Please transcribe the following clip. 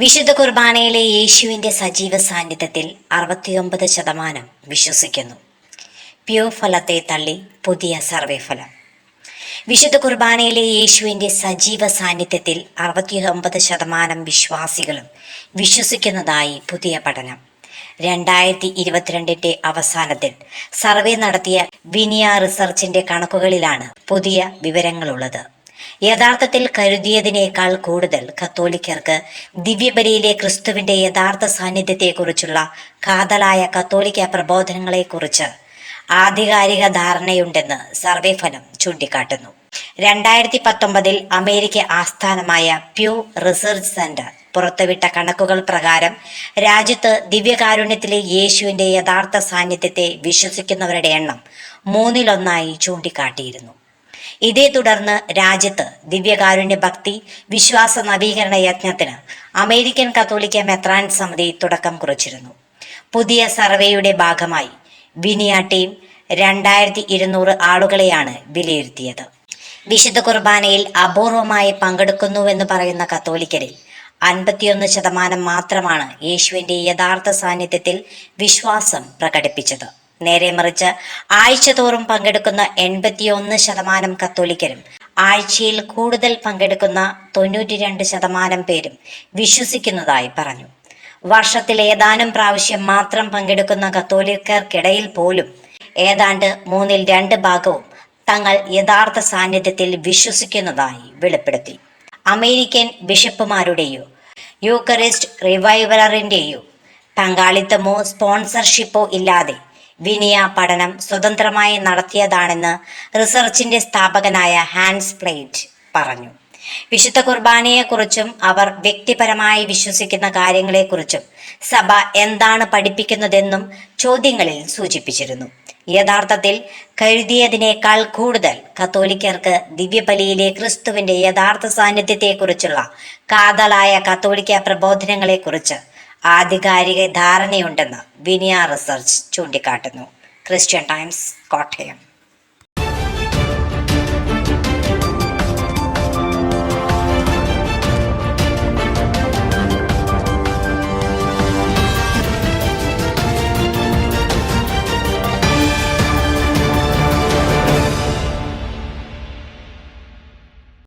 വിശുദ്ധ കുർബാനയിലെ യേശുവിന്റെ സജീവ സാന്നിധ്യത്തിൽ അറുപത്തിയൊമ്പത് ശതമാനം വിശ്വസിക്കുന്നു. പ്യോ ഫലത്തെ തള്ളി പുതിയ സർവേ ഫലം. വിശുദ്ധ കുർബാനയിലെ യേശുവിന്റെ സജീവ സാന്നിധ്യത്തിൽ അറുപത്തിയൊമ്പത് ശതമാനം വിശ്വാസികളും വിശ്വസിക്കുന്നതായി പുതിയ പഠനം. രണ്ടായിരത്തി ഇരുപത്തിരണ്ടിന്റെ അവസാനത്തിൽ സർവേ നടത്തിയ വിനിയ റിസർച്ചിന്റെ കണക്കുകളിലാണ് പുതിയ വിവരങ്ങളുള്ളത്. യഥാർത്ഥത്തിൽ കരുതിയതിനേക്കാൾ കൂടുതൽ കത്തോലിക്കർക്ക് ദിവ്യബലിയിലെ ക്രിസ്തുവിന്റെ യഥാർത്ഥ സാന്നിധ്യത്തെക്കുറിച്ചുള്ള കാതലായ കത്തോലിക്ക പ്രബോധനങ്ങളെക്കുറിച്ച് ആധികാരിക ധാരണയുണ്ടെന്ന് സർവേ ഫലം ചൂണ്ടിക്കാട്ടുന്നു. രണ്ടായിരത്തി പത്തൊമ്പതിൽ അമേരിക്ക ആസ്ഥാനമായ പ്യൂ റിസർച്ച് സെന്റർ പുറത്തുവിട്ട കണക്കുകൾ പ്രകാരം രാജ്യത്ത് ദിവ്യകാരുണ്യത്തിലെ യേശുവിന്റെ യഥാർത്ഥ സാന്നിധ്യത്തെ വിശ്വസിക്കുന്നവരുടെ എണ്ണം മൂന്നിലൊന്നായി ചൂണ്ടിക്കാട്ടിയിരുന്നു. ഇതേ തുടർന്ന് രാജ്യത്ത് ദിവ്യകാരുണ്യ ഭക്തി വിശ്വാസ നവീകരണ യജ്ഞത്തിന് അമേരിക്കൻ കത്തോലിക്ക മെത്രാൻ സമിതി തുടക്കം കുറിച്ചിരുന്നു. പുതിയ സർവേയുടെ ഭാഗമായി വിനിയ ടീം രണ്ടായിരത്തി ഇരുന്നൂറ് ആളുകളെയാണ് വിലയിരുത്തിയത്. വിശുദ്ധ കുർബാനയിൽ അപൂർവമായി പങ്കെടുക്കുന്നുവെന്ന് പറയുന്ന കത്തോലിക്കരിൽ അൻപത്തിയൊന്ന് ശതമാനം മാത്രമാണ് യേശുവിന്റെ യഥാർത്ഥ സാന്നിധ്യത്തിൽ വിശ്വാസം പ്രകടിപ്പിച്ചത്. നേരെ മറിച്ച് ആഴ്ചതോറും പങ്കെടുക്കുന്ന എൺപത്തിയൊന്ന് ശതമാനം കത്തോലിക്കരും ആഴ്ചയിൽ കൂടുതൽ പങ്കെടുക്കുന്ന തൊണ്ണൂറ്റി രണ്ട് ശതമാനം പേരും വിശ്വസിക്കുന്നതായി പറഞ്ഞു. വർഷത്തിൽ ഏതാനും പ്രാവശ്യം മാത്രം പങ്കെടുക്കുന്ന കത്തോലിക്കർക്കിടയിൽ പോലും ഏതാണ്ട് മൂന്നിൽ രണ്ട് ഭാഗവും തങ്ങൾ യഥാർത്ഥ സാന്നിധ്യത്തിൽ വിശ്വസിക്കുന്നതായി വെളിപ്പെടുത്തി. അമേരിക്കൻ ബിഷപ്പുമാരുടെയോ യൂക്കറിസ്റ്റ് റിവൈവലറിന്റെയോ പങ്കാളിത്തമോ സ്പോൺസർഷിപ്പോ ഇല്ലാതെ വിനിയ പഠനം സ്വതന്ത്രമായി നടത്തിയതാണെന്ന് റിസർച്ചിന്റെ സ്ഥാപകനായ ഹാൻസ് പ്ലേറ്റ് പറഞ്ഞു. വിശുദ്ധ കുർബാനയെക്കുറിച്ചും അവർ വ്യക്തിപരമായി വിശ്വസിക്കുന്ന കാര്യങ്ങളെക്കുറിച്ചും സഭ എന്താണ് പഠിപ്പിക്കുന്നതെന്നും ചോദ്യങ്ങളിൽ സൂചിപ്പിച്ചിരുന്നു. യഥാർത്ഥത്തിൽ കരുതിയതിനേക്കാൾ കൂടുതൽ കത്തോലിക്കർക്ക് ദിവ്യബലിയിലെ ക്രിസ്തുവിന്റെ യഥാർത്ഥ സാന്നിധ്യത്തെക്കുറിച്ചുള്ള കാതലായ കത്തോലിക്ക പ്രബോധനങ്ങളെക്കുറിച്ച് ആധികാരിക ധാരണയുണ്ടെന്ന് വിനിയ റിസർച്ച് ചൂണ്ടിക്കാട്ടുന്നു. Christian Times Kottayam.